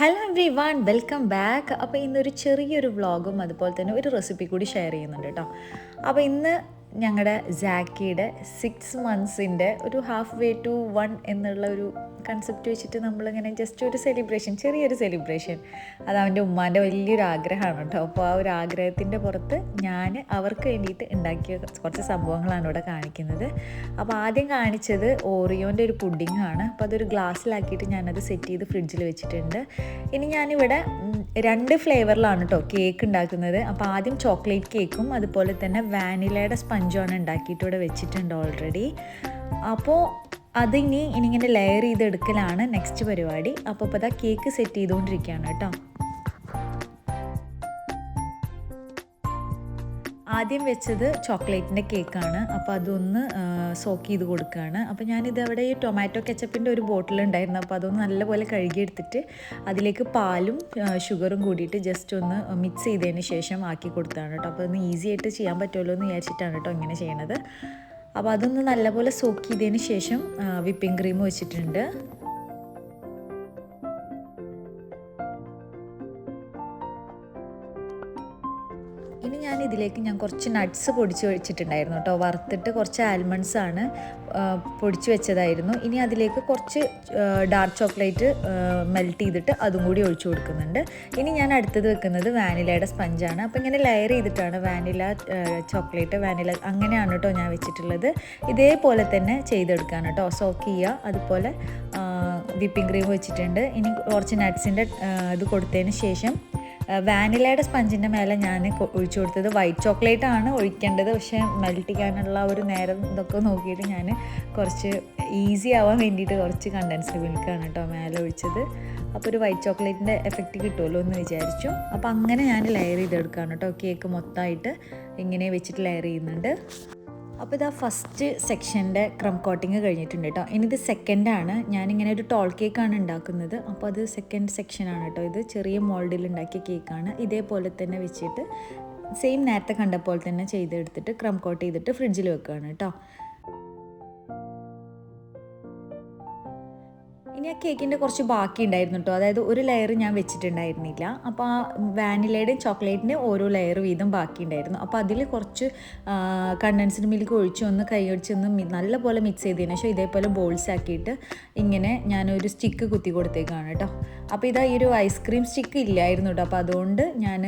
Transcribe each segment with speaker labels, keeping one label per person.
Speaker 1: Hello everyone welcome back അപ്പോൾ ഇന്നൊരു ചെറിയൊരു വ്ളോഗും അതുപോലെ തന്നെ ഒരു റെസിപ്പി കൂടി ഷെയർ ചെയ്യുന്നുണ്ട് കേട്ടോ അപ്പോൾ ഇന്ന് ഞങ്ങളുടെ ജാക്കിയുടെ സിക്സ് മന്ത്സിന്റെ ഒരു ഹാഫ് വേ ടു വൺ എന്നുള്ള ഒരു കൺസെപ്റ്റ് വെച്ചിട്ട് നമ്മളിങ്ങനെ ജസ്റ്റ് ഒരു സെലിബ്രേഷൻ ചെറിയൊരു സെലിബ്രേഷൻ അത് അവന്റെ ഉമ്മാന്റെ വലിയൊരു ആഗ്രഹമാണ് കേട്ടോ. അപ്പോൾ ആ ഒരു ആഗ്രഹത്തിന്റെ പുറത്ത് ഞാൻ അവർക്ക് വേണ്ടിയിട്ട് ഉണ്ടാക്കിയ കുറച്ച് സംഭവങ്ങളാണ് ഇവിടെ കാണിക്കുന്നത്. അപ്പോൾ ആദ്യം കാണിച്ചത് ഓറിയോന്റെ ഒരു പുഡിംഗ് ആണ്. അപ്പോൾ അതൊരു ഗ്ലാസ്സിലാക്കിയിട്ട് ഞാനത് സെറ്റ് ചെയ്ത് ഫ്രിഡ്ജിൽ വെച്ചിട്ടുണ്ട്. ഇനി ഞാനിവിടെ രണ്ട് ഫ്ലേവറിലാണ് കേട്ടോ കേക്ക് ഉണ്ടാക്കുന്നത്. അപ്പോൾ ആദ്യം ചോക്ലേറ്റ് കേക്കും അതുപോലെ തന്നെ വാനിലയുടെ സ്പഞ്ചുമാണ് ഉണ്ടാക്കിയിട്ട് ഇവിടെ വെച്ചിട്ടുണ്ട് ഓൾറെഡി അപ്പോൾ അതിനി ഇനിങ്ങനെ ലെയർ ചെയ്തെടുക്കലാണ് നെക്സ്റ്റ് പരിപാടി. അപ്പോൾ ഇപ്പോൾ കേക്ക് സെറ്റ് ചെയ്തുകൊണ്ടിരിക്കുകയാണ് കേട്ടോ. ആദ്യം വെച്ചത് ചോക്ലേറ്റിന്റെ കേക്കാണ്. അപ്പോൾ അതൊന്ന് സോക്ക് ചെയ്ത് കൊടുക്കുകയാണ്. അപ്പോൾ ഞാനിത് അവിടെ ഈ ടൊമാറ്റോ കെച്ചപ്പിന്റെ ഒരു ബോട്ടിൽ ഉണ്ടായിരുന്നു അപ്പോൾ അതൊന്ന് നല്ലപോലെ കഴുകിയെടുത്തിട്ട് അതിലേക്ക് പാലും ഷുഗറും കൂടിയിട്ട് ജസ്റ്റ് ഒന്ന് മിക്സ് ചെയ്തതിന് ശേഷം ആക്കി കൊടുത്തതാണ് കേട്ടോ. അപ്പോൾ ഒന്ന് ഈസി ആയിട്ട് ചെയ്യാൻ പറ്റുമല്ലോ എന്ന് വിചാരിച്ചിട്ടാണ് കേട്ടോ ഇങ്ങനെ ചെയ്യണത്. അപ്പോൾ അതൊന്ന് നല്ലപോലെ സോക്ക് ചെയ്തതിന് ശേഷം വിപ്പിംഗ് ക്രീം വെച്ചിട്ടുണ്ട്. ഇനി ഞാൻ ഇതിലേക്ക് ഞാൻ കുറച്ച് നട്ട്സ് പൊടിച്ച് വെച്ചിട്ടുണ്ടായിരുന്നു കേട്ടോ. വറുത്തിട്ട് കുറച്ച് ആൽമണ്ട്സ് ആണ് പൊടിച്ച് വെച്ചതായിരുന്നു. ഇനി അതിലേക്ക് കുറച്ച് ഡാർക്ക് ചോക്ലേറ്റ് മെൽറ്റ് ചെയ്തിട്ട് അതും കൂടി ഒഴിച്ചു കൊടുക്കുന്നുണ്ട്. ഇനി ഞാൻ അടുത്തത് വെക്കുന്നത് വാനിലയുടെ സ്പഞ്ചാണ് അപ്പോൾ ഇങ്ങനെ ലെയർ ചെയ്തിട്ടാണ് വാനില ചോക്ലേറ്റ് വാനില അങ്ങനെയാണ് കേട്ടോ ഞാൻ വെച്ചിട്ടുള്ളത്. ഇതേപോലെ തന്നെ ചെയ്തെടുക്കാൻ കേട്ടോ. സോക്ക് ചെയ്യുക. അതുപോലെ വിപ്പിംഗ് ക്രീം വെച്ചിട്ടുണ്ട്. ഇനി കുറച്ച് നട്ട്സിന്റെ ഇത് കൊടുത്തതിന് ശേഷം വാനിലയുടെ സ്പഞ്ചിന്റെ മേലെ ഞാൻ ഒഴിച്ചു കൊടുത്തത് വൈറ്റ് ചോക്ലേറ്റ് ആണ് ഒഴിക്കേണ്ടത്. പക്ഷേ മെൽറ്റ് ചെയ്യാനുള്ള ഒരു നേരം ഇതൊക്കെ നോക്കിയിട്ട് ഞാൻ കുറച്ച് ഈസി ആവാൻ വേണ്ടിയിട്ട് കുറച്ച് കണ്ടൻസ്ഡ് മിൽക്കാണ് കേട്ടോ മേലെ ഒഴിച്ചത്. അപ്പോൾ ഒരു വൈറ്റ് ചോക്ലേറ്റിന്റെ എഫക്റ്റ് കിട്ടുമല്ലോ എന്ന് വിചാരിച്ചു. അപ്പോൾ അങ്ങനെ ഞാൻ ലെയർ ചെയ്തെടുക്കുകയാണ് കേട്ടോ. കേക്ക് മൊത്തമായിട്ട് ഇങ്ങനെ വെച്ചിട്ട് ലെയർ ചെയ്യുന്നുണ്ട്. അപ്പോൾ ഇതാ ഫസ്റ്റ് സെക്ഷന്റെ ക്രം കോട്ടിങ് കഴിഞ്ഞിട്ടുണ്ട് കേട്ടോ ഇനി ഇത് സെക്കൻഡാണ് ഞാനിങ്ങനെ ഒരു ടോൾ കേക്കാണ് ഉണ്ടാക്കുന്നത്. അപ്പോൾ അത് സെക്കൻഡ് സെക്ഷനാണ് കേട്ടോ ഇത്. ചെറിയ മോൾഡിൽ ഉണ്ടാക്കിയ കേക്കാണ് ഇതേപോലെ തന്നെ വെച്ചിട്ട് സെയിം നേരത്തെ കണ്ട പോലെ തന്നെ ചെയ്തെടുത്തിട്ട് ക്രം കോട്ട് ചെയ്തിട്ട് ഫ്രിഡ്ജിൽ വെക്കുകയാണ് കേട്ടോ ഇനി ആ കേക്കിന്റെ കുറച്ച് ബാക്കി ഉണ്ടായിരുന്നു കേട്ടോ അതായത് ഒരു ലെയർ ഞാൻ വെച്ചിട്ടുണ്ടായിരുന്നില്ല. അപ്പോൾ ആ വാനിലയുടെയും ചോക്ലേറ്റിന്റെയും ഓരോ ലെയർ വീതം ബാക്കി ഉണ്ടായിരുന്നു. അപ്പോൾ അതിൽ കുറച്ച് കണ്ടൻസ്ഡ് മിൽക്ക് ഒഴിച്ച് ഒന്ന് ഒഴിച്ച് ഒന്ന് നല്ലപോലെ മിക്സ് ചെയ്തതിന് ശേഷം ഇതേപോലെ ബോൾസ് ആക്കിയിട്ട് ഇങ്ങനെ ഞാനൊരു സ്റ്റിക്ക് കുത്തി കൊടുത്തേക്കാണ് കേട്ടോ അപ്പോൾ ഇതാ ഈ ഒരു ഐസ്ക്രീം സ്റ്റിക്ക് ഇല്ലായിരുന്നു കേട്ടോ അപ്പോൾ അതുകൊണ്ട് ഞാൻ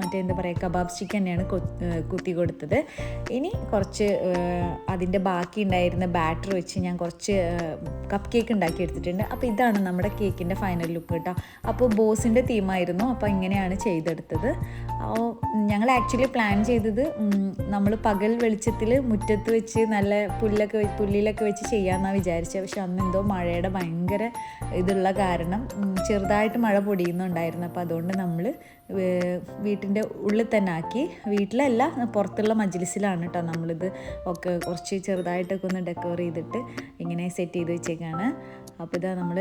Speaker 1: മറ്റേ എന്താ പറയുക കബാബ് സ്റ്റിക്ക് തന്നെയാണ് കുത്തി കൊടുത്തത്. ഇനി കുറച്ച് അതിന്റെ ബാക്കി ഉണ്ടായിരുന്ന ബാറ്റർ വെച്ച് ഞാൻ കുറച്ച് കപ്പ് കേക്ക് ഉണ്ടാക്കി എടുത്തിട്ടുണ്ട്. അപ്പോൾ ഇതാണ് നമ്മുടെ കേക്കിന്റെ ഫൈനൽ ലുക്ക് കേട്ടോ. അപ്പോൾ ബോസിന്റെ തീമായിരുന്നു അപ്പോൾ ഇങ്ങനെയാണ് ചെയ്തെടുത്തത്. അപ്പോൾ ഞങ്ങൾ ആക്ച്വലി പ്ലാൻ ചെയ്തത് നമ്മൾ പകൽ വെളിച്ചത്തിൽ മുറ്റത്ത് വെച്ച് നല്ല പുല്ലൊക്കെ പുല്ലിലൊക്കെ വെച്ച് ചെയ്യാമെന്നാണ് വിചാരിച്ചത് പക്ഷെ അന്ന് എന്തോ മഴയുടെ ഭയങ്കര ഇതുള്ള കാരണം ചെറുതായിട്ട് മഴ പൊടിയുന്നുണ്ടായിരുന്നു. അപ്പോൾ അതുകൊണ്ട് നമ്മൾ വീട്ടിന്റെ ഉള്ളിൽ തന്നെ ആക്കി. വീട്ടിലല്ല പുറത്തുള്ള മജ്ലിസിലാണ് കേട്ടോ നമ്മളിത് ഒക്കെ കുറച്ച് ചെറുതായിട്ടൊക്കെ ഒന്ന് ഡെക്കോർ ചെയ്തിട്ട് ഇങ്ങനെ സെറ്റ് ചെയ്ത് വെച്ചേക്കാണ്. അപ്പോൾ ഇതാ നമ്മൾ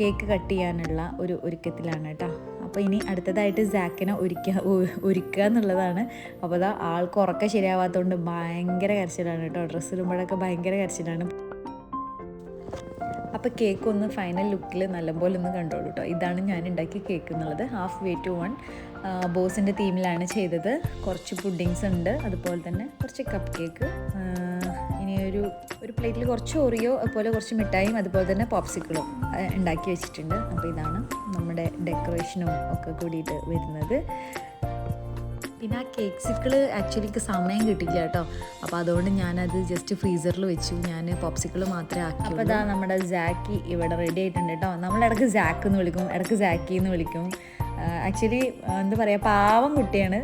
Speaker 1: കേക്ക് കട്ട് ചെയ്യാനുള്ള ഒരു ഒരുക്കത്തിലാണ് കേട്ടോ അപ്പോൾ ഇനി അടുത്തതായിട്ട് സാക്കിനെ ഒരുക്കുക ഒരുക്കുക എന്നുള്ളതാണ്. അപ്പോൾ അതാ ആൾക്ക് ഉറക്കം ശരിയാവാത്തതുകൊണ്ട് ഭയങ്കര കരച്ചിലാണ് കേട്ടോ. ഡ്രസ്സ് ഇടുമ്പോഴൊക്കെ ഭയങ്കര കരച്ചിലാണ്. അപ്പോൾ കേക്ക് ഒന്ന് ഫൈനൽ ലുക്കിൽ നല്ലപോലെ ഒന്ന് കണ്ടോളൂ കേട്ടോ. ഇതാണ് ഞാൻ ഉണ്ടാക്കിയ കേക്ക് എന്നുള്ളത്. ഹാഫ് വേ ടു വൺ ബോസിന്റെ തീമിലാണ് ചെയ്തത്. കുറച്ച് പുഡിങ്സ് ഉണ്ട്. അതുപോലെ തന്നെ കുറച്ച് കപ്പ് കേക്ക് ഒരു ഒരു പ്ലേറ്റിൽ കുറച്ച് ഓറിയോ അതുപോലെ കുറച്ച് മിഠായിയും അതുപോലെ തന്നെ പോപ്സിക്കിളും ഉണ്ടാക്കി വെച്ചിട്ടുണ്ട്. അപ്പോൾ ഇതാണ് നമ്മുടെ ഡെക്കറേഷനും ഒക്കെ കൂടിയിട്ട് വരുന്നത്. പിന്നെ ആ കേക്ക്സിക്കിൾ ആക്ച്വലി എനിക്ക് സമയം കിട്ടില്ല കേട്ടോ. അപ്പോൾ അതുകൊണ്ട് ഞാനത് ജസ്റ്റ് ഫ്രീസറിൽ വെച്ചു. ഞാൻ പോപ്സിക്കിൾ മാത്രമേ ആക്കി അപ്പോൾ അതാ നമ്മുടെ ജാക്കി ഇവിടെ റെഡി ആയിട്ടുണ്ട് കേട്ടോ. നമ്മൾ ഇടയ്ക്ക് ജാക്ക് എന്ന് വിളിക്കും. ഇടയ്ക്ക് ജാക്കി എന്ന് വിളിക്കും. ആക്ച്വലി എന്താ പറയുക പാവം കുട്ടിയാണ്.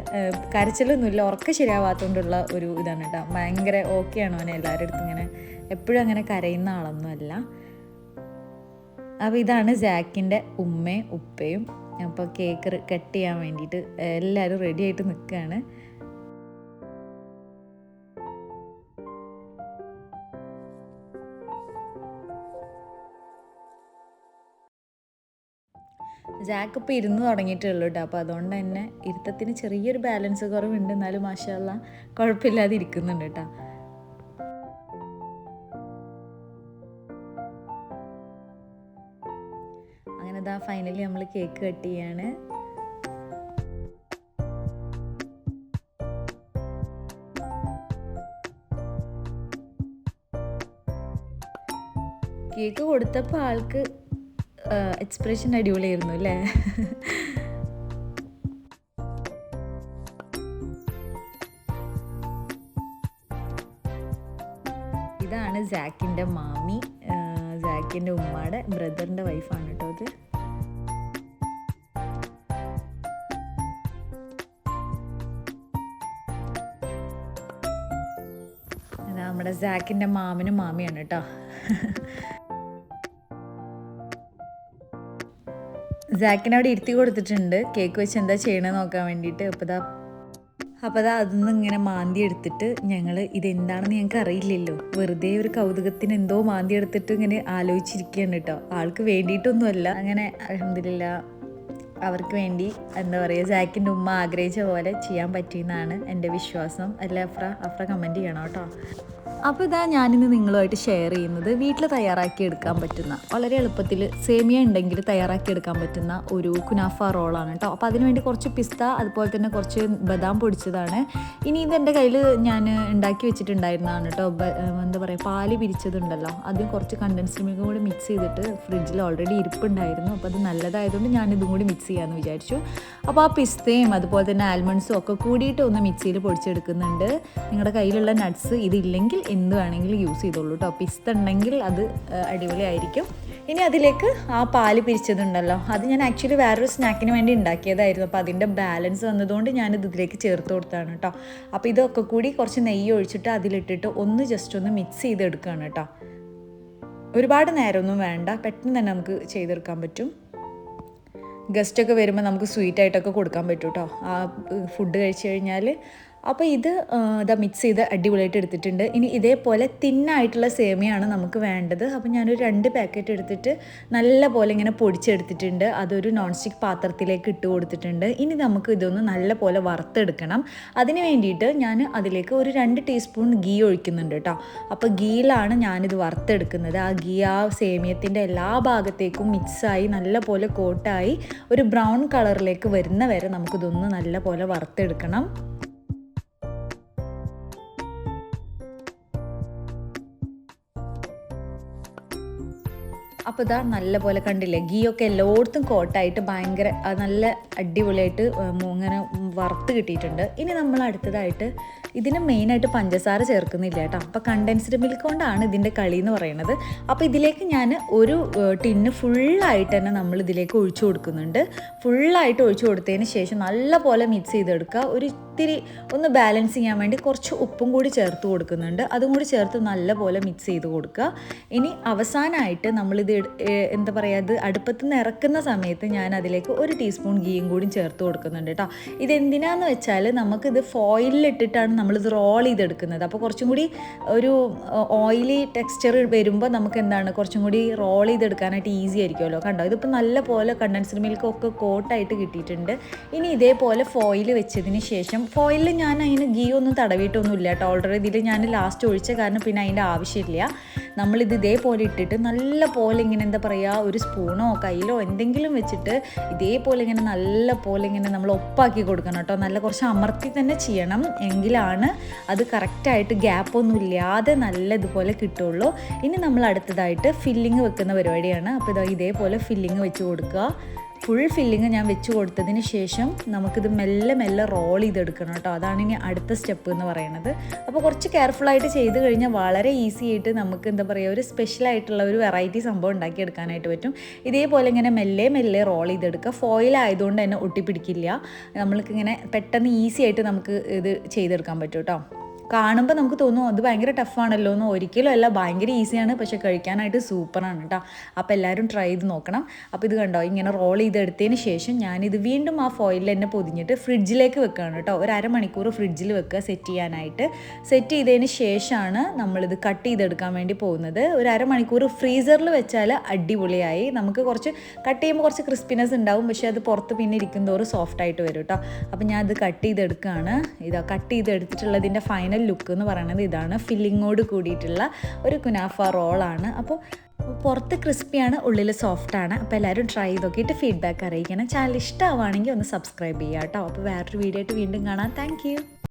Speaker 1: കരച്ചിലൊന്നുമില്ല ഉറക്കം ശരിയാവാത്തതുകൊണ്ടുള്ള ഒരു ഇതാണ് കേട്ടോ. ഭയങ്കര ഓക്കെയാണ് അവനെ എല്ലാവരുടെ അടുത്തും ഇങ്ങനെ എപ്പോഴും അങ്ങനെ കരയുന്ന ആളൊന്നുമല്ല. അപ്പോൾ ഇതാണ് ജാക്കിന്റെ ഉമ്മയും ഉപ്പയും. അപ്പോൾ കേക്ക് കട്ട് ചെയ്യാൻ വേണ്ടിയിട്ട് എല്ലാവരും റെഡി ആയിട്ട് നിൽക്കുകയാണ് ജാക്ക് ഇപ്പോൾ ഇരുന്ന് തുടങ്ങിയിട്ടുള്ളൂ കേട്ടോ അപ്പോൾ അതുകൊണ്ട് തന്നെ ഇരുത്തത്തിന് ചെറിയൊരു ബാലൻസ് കുറവുണ്ട്. എന്നാലും മാഷല്ല കുഴപ്പമില്ലാതെ ഇരിക്കുന്നുണ്ട് കേട്ടോ അങ്ങനെ ഇതാ ഫൈനലി നമ്മൾ കേക്ക് കട്ട് ചെയ്യാണ്. കേക്ക് കൊടുത്തപ്പോൾ ആൾക്ക് എക്സ്പ്രഷൻ അടിപൊളിയായിരുന്നു അല്ലേ? ഇതാണ് ജാക്കിന്റെ മാമി ജാക്കിന്റെ ഉമ്മയുടെ ബ്രദറിന്റെ വൈഫാണ് കേട്ടോ അത്. നമ്മുടെ ജാക്കിന്റെ മാമനും മാമിയാണ് കേട്ടോ. ജാക്കിനെ അവിടെ ഇരുത്തി കൊടുത്തിട്ടുണ്ട്. കേക്ക് വെച്ച് എന്താ ചെയ്യണമെന്ന് നോക്കാൻ വേണ്ടിയിട്ട്. അപ്പോൾ ഇതാ അപ്പോൾ അത് അതിൽ ഇങ്ങനെ മാന്തി എടുത്തിട്ട് ഞങ്ങൾ ഇതെന്താണെന്ന് ഞങ്ങൾക്ക് അറിയില്ലല്ലോ. വെറുതെ ഒരു കൗതുകത്തിന് എന്തോ മാന്തി എടുത്തിട്ട് ഇങ്ങനെ ആലോചിച്ചിരിക്കുകയാണ് കേട്ടോ ആൾക്ക് വേണ്ടിയിട്ടൊന്നുമല്ല. അങ്ങനെ അലഹമില്ല അവർക്ക് വേണ്ടി എന്താ പറയുക ജാക്കിന്റെ ഉമ്മ ആഗ്രഹിച്ച പോലെ ചെയ്യാൻ പറ്റിയെന്നാണ് എന്റെ വിശ്വാസം. അല്ല അഫ്ര? അഫ്ര കമന്റ് ചെയ്യണം കേട്ടോ. അപ്പോൾ ഇതാ ഞാനിന്ന് നിങ്ങളുമായിട്ട് ഷെയർ ചെയ്യുന്നത് വീട്ടിൽ തയ്യാറാക്കി എടുക്കാൻ പറ്റുന്ന വളരെ എളുപ്പത്തിൽ സേമിയ ഉണ്ടെങ്കിൽ തയ്യാറാക്കി എടുക്കാൻ പറ്റുന്ന ഒരു കുനാഫ റോളാണ് കേട്ടോ അപ്പോൾ അതിനുവേണ്ടി കുറച്ച് പിസ്ത അതുപോലെ തന്നെ കുറച്ച് ബദാം പൊടിച്ചതാണ്. ഇനി ഇത് എന്റെ കയ്യിൽ ഞാൻ ഉണ്ടാക്കി വെച്ചിട്ടുണ്ടായിരുന്നതാണ് കേട്ടോ എന്താ പറയുക പാൽ പിരിച്ചതുണ്ടല്ലോ ആദ്യം കുറച്ച് കണ്ടൻസ് മിൽക്കും കൂടി മിക്സ് ചെയ്തിട്ട് ഫ്രിഡ്ജിൽ ഓൾറെഡി ഇരിപ്പുണ്ടായിരുന്നു. അപ്പോൾ അത് നല്ലതായതുകൊണ്ട് ഞാൻ ഇതും കൂടി മിക്സ് ചെയ്യാമെന്ന് വിചാരിച്ചു. അപ്പോൾ ആ പിസ്തയും അതുപോലെ തന്നെ ആൽമണ്ട്സും ഒക്കെ കൂടിയിട്ട് ഒന്ന് മിക്സിയിൽ പൊടിച്ചെടുക്കുന്നുണ്ട്. നിങ്ങളുടെ കയ്യിലുള്ള നട്ട്സ് ഇതില്ലെങ്കിൽ എന്ത് വേണമെങ്കിലും യൂസ് ചെയ്തോളൂ കേട്ടോ പിസ്ത ഉണ്ടെങ്കിൽ അത് അടിപൊളിയായിരിക്കും. ഇനി അതിലേക്ക് ആ പാൽ പിരിച്ചതുണ്ടല്ലോ. അത് ഞാൻ ആക്ച്വലി വേറൊരു സ്നാക്കിന് വേണ്ടി ഉണ്ടാക്കിയതായിരുന്നു. അപ്പോൾ അതിന്റെ ബാലൻസ് വന്നതുകൊണ്ട് ഞാനിത് ഇതിലേക്ക് ചേർത്ത് കൊടുത്താണ് കേട്ടോ അപ്പോൾ ഇതൊക്കെ കൂടി കുറച്ച് നെയ്യ് ഒഴിച്ചിട്ട് അതിലിട്ടിട്ട് ഒന്ന് ജസ്റ്റ് ഒന്ന് മിക്സ് ചെയ്തെടുക്കുകയാണ് കേട്ടോ ഒരുപാട് നേരമൊന്നും വേണ്ട. പെട്ടെന്ന് തന്നെ നമുക്ക് ചെയ്തെടുക്കാൻ പറ്റും. ഗസ്റ്റൊക്കെ വരുമ്പോൾ നമുക്ക് സ്വീറ്റായിട്ടൊക്കെ കൊടുക്കാൻ പറ്റും കേട്ടോ ആ ഫുഡ് കഴിച്ചു കഴിഞ്ഞാൽ അപ്പോൾ ഇത് ഇതാ മിക്സ് ചെയ്ത് അടിപൊളിയായിട്ട് എടുത്തിട്ടുണ്ട്. ഇനി ഇതേപോലെ തിന്നായിട്ടുള്ള സേമിയാണ് നമുക്ക് വേണ്ടത്. അപ്പോൾ ഞാനൊരു രണ്ട് പാക്കറ്റ് എടുത്തിട്ട് നല്ല പോലെ ഇങ്ങനെ പൊടിച്ചെടുത്തിട്ടുണ്ട്. അതൊരു നോൺ സ്റ്റിക്ക് പാത്രത്തിലേക്ക് ഇട്ട് കൊടുത്തിട്ടുണ്ട്. ഇനി നമുക്ക് ഇതൊന്ന് നല്ല പോലെ വറുത്തെടുക്കണം. അതിന് വേണ്ടിയിട്ട് ഞാൻ അതിലേക്ക് ഒരു രണ്ട് ടീസ്പൂൺ ഗീ ഒഴിക്കുന്നുണ്ട് കേട്ടോ അപ്പോൾ ഗീയിലാണ് ഞാനിത് വറുത്തെടുക്കുന്നത്. ആ ഗീ ആ സേമിയത്തിന്റെ എല്ലാ ഭാഗത്തേക്കും മിക്സായി നല്ല പോലെ കോട്ടായി ഒരു ബ്രൗൺ കളറിലേക്ക് വരുന്ന വരെ നമുക്കിതൊന്ന് നല്ല പോലെ വറുത്തെടുക്കണം. അപ്പോൾ ഇതാ നല്ല പോലെ കണ്ടില്ലേ ഗീയൊക്കെ എല്ലായിടത്തും കോട്ടായിട്ട് ഭയങ്കര നല്ല അടിപൊളിയായിട്ട് ഇങ്ങനെ വറുത്ത് കിട്ടിയിട്ടുണ്ട്. ഇനി നമ്മൾ അടുത്തതായിട്ട് ഇതിന് മെയിനായിട്ട് പഞ്ചസാര ചേർക്കുന്നില്ല കേട്ടോ. അപ്പോൾ കണ്ടൻസ്ഡ് മിൽക്ക് കൊണ്ടാണ് ഇതിന്റെ കളി എന്ന് പറയുന്നത്. അപ്പോൾ ഇതിലേക്ക് ഞാൻ ഒരു ടിന്ന് ഫുള്ളായിട്ട് തന്നെ നമ്മൾ ഇതിലേക്ക് ഒഴിച്ചു കൊടുക്കുന്നുണ്ട്. ഫുള്ളായിട്ട് ഒഴിച്ചു കൊടുത്തതിന് ശേഷം നല്ലപോലെ മിക്സ് ചെയ്തെടുക്കുക. ഒരു ഇത്തിരി ഒന്ന് ബാലൻസ് ചെയ്യാൻ വേണ്ടി കുറച്ച് ഉപ്പും കൂടി ചേർത്ത് കൊടുക്കുന്നുണ്ട്. അതും കൂടി ചേർത്ത് നല്ലപോലെ മിക്സ് ചെയ്ത് കൊടുക്കുക. ഇനി അവസാനമായിട്ട് നമ്മളിത് എന്താ പറയുക ഇത് അടുപ്പത്ത് നിന്ന് ഇറക്കുന്ന സമയത്ത് ഞാൻ അതിലേക്ക് ഒരു ടീസ്പൂൺ ഗീയും കൂടി ചേർത്ത് കൊടുക്കുന്നുണ്ട് കേട്ടോ. ഇതെന്തിനാന്ന് വെച്ചാൽ നമുക്കിത് ഫോയിലിട്ടിട്ടാണ് നമ്മളിത് റോൾ ചെയ്തെടുക്കുന്നത്. അപ്പോൾ കുറച്ചും കൂടി ഒരു ഓയിലി ടെക്സ്ചർ വരുമ്പോൾ നമുക്ക് എന്താണ് കുറച്ചും കൂടി റോൾ ചെയ്തെടുക്കാനായിട്ട് ഈസി ആയിരിക്കുമല്ലോ. കണ്ടോ? ഇതിപ്പോൾ നല്ല പോലെ കണ്ടൻസ്ഡ് മിൽക്ക് ഒക്കെ കോട്ടായിട്ട് കിട്ടിയിട്ടുണ്ട്. ഇനി ഇതേപോലെ ഫോയിൽ വെച്ചതിന് ശേഷം ഫോയിലിൽ ഞാൻ അതിന് ഗീ ഒന്നും തടവിയിട്ടൊന്നുമില്ല കേട്ടോ. ഓൾറെഡി ഇതിൽ ഞാൻ ലാസ്റ്റ് ഒഴിച്ച കാരണം പിന്നെ അതിന്റെ ആവശ്യമില്ല. നമ്മളിത് ഇതേപോലെ ഇട്ടിട്ട് നല്ല പോലെ ഇങ്ങനെ എന്താ പറയുക ഒരു സ്പൂണോ കയ്യിലോ എന്തെങ്കിലും വെച്ചിട്ട് ഇതേപോലെ ഇങ്ങനെ നല്ല പോലെ ഇങ്ങനെ നമ്മൾ ഒപ്പാക്കി കൊടുക്കണം കേട്ടോ. നല്ല കുറച്ച് അമർത്തി തന്നെ ചെയ്യണം എങ്കിലാണ് അത് കറക്റ്റായിട്ട് ഗ്യാപ്പൊന്നും ഇല്ലാതെ നല്ല ഇതുപോലെ കിട്ടുള്ളൂ. ഇനി നമ്മൾ അടുത്തതായിട്ട് ഫില്ലിങ് വെക്കുന്ന പരിപാടിയാണ്. അപ്പോൾ ഇതാ ഇതേപോലെ ഫില്ലിങ് വെച്ച് കൊടുക്കുക. ഫുൾ ഫില്ലിങ് ഞാൻ വെച്ച് കൊടുത്തതിന് ശേഷം നമുക്കിത് മെല്ലെ മെല്ലെ റോൾ ചെയ്തെടുക്കണം കേട്ടോ. അതാണ് ഇനി അടുത്ത സ്റ്റെപ്പ് എന്ന് പറയുന്നത്. അപ്പോൾ കുറച്ച് കെയർഫുള്ളായിട്ട് ചെയ്ത് കഴിഞ്ഞാൽ വളരെ ഈസി ആയിട്ട് നമുക്ക് എന്താ പറയുക ഒരു സ്പെഷ്യൽ ആയിട്ടുള്ള ഒരു വെറൈറ്റി സംഭവം ഉണ്ടാക്കിയെടുക്കാനായിട്ട് പറ്റും. ഇതേപോലെ ഇങ്ങനെ മെല്ലെ മെല്ലെ റോൾ ചെയ്തെടുക്കുക. ഫോയിൽ ആയതുകൊണ്ട് തന്നെ ഒട്ടിപ്പിടിക്കില്ല. നമ്മൾക്കിങ്ങനെ പെട്ടെന്ന് ഈസി ആയിട്ട് നമുക്ക് ഇത് ചെയ്തെടുക്കാൻ പറ്റും കേട്ടോ. കാണുമ്പോൾ നമുക്ക് തോന്നും അത് ഭയങ്കര ടഫാണല്ലോ എന്ന് ഒരിക്കലും അല്ല. ഭയങ്കര ഈസിയാണ് പക്ഷേ കഴിക്കാനായിട്ട് സൂപ്പറാണ് കേട്ടോ അപ്പോൾ എല്ലാവരും ട്രൈ ചെയ്ത് നോക്കണം. അപ്പോൾ ഇത് കണ്ടോ? ഇങ്ങനെ റോൾ ചെയ്തെടുത്തതിന് ശേഷം ഞാനിത് വീണ്ടും ആ ഫോയിലിൽ തന്നെ പൊതിഞ്ഞിട്ട് ഫ്രിഡ്ജിലേക്ക് വെക്കുകയാണ് കേട്ടോ ഒരു അരമണിക്കൂർ ഫ്രിഡ്ജിൽ വെക്കുക സെറ്റ് ചെയ്യാനായിട്ട്. സെറ്റ് ചെയ്തതിന് ശേഷമാണ് നമ്മളിത് കട്ട് ചെയ്തെടുക്കാൻ വേണ്ടി പോകുന്നത്. ഒരു അരമണിക്കൂർ ഫ്രീസറിൽ വെച്ചാൽ അടിപൊളിയായി. നമുക്ക് കുറച്ച് കട്ട് ചെയ്യുമ്പോൾ കുറച്ച് ക്രിസ്പിനെസ് ഉണ്ടാവും. പക്ഷേ അത് പുറത്ത് പിന്നെ ഇരിക്കും തോറും സോഫ്റ്റ് ആയിട്ട് വരും കേട്ടോ അപ്പോൾ ഞാൻ ഇത് കട്ട് ചെയ്തെടുക്കുകയാണ് ഇതാ കട്ട് ചെയ്തെടുത്തിട്ടുള്ളതിന്റെ ഫൈനൽ ലുക്ക് എന്ന് പറയുന്നത് ഇതാണ്. ഫില്ലിങ്ങോട് കൂടിയിട്ടുള്ള ഒരു കുനാഫ റോളാണ്. അപ്പോൾ പുറത്ത് ക്രിസ്പിയാണ് ഉള്ളിൽ സോഫ്റ്റാണ്. അപ്പോൾ എല്ലാവരും ട്രൈ ചെയ്ത് നോക്കിയിട്ട് ഫീഡ്ബാക്ക് അറിയിക്കണം. ചാനൽ ഇഷ്ടമാവുകയാണെങ്കിൽ ഒന്ന് സബ്സ്ക്രൈബ് ചെയ്യാം കേട്ടോ. അപ്പോൾ വേറൊരു വീഡിയോ ആയിട്ട് വീണ്ടും കാണാം. താങ്ക്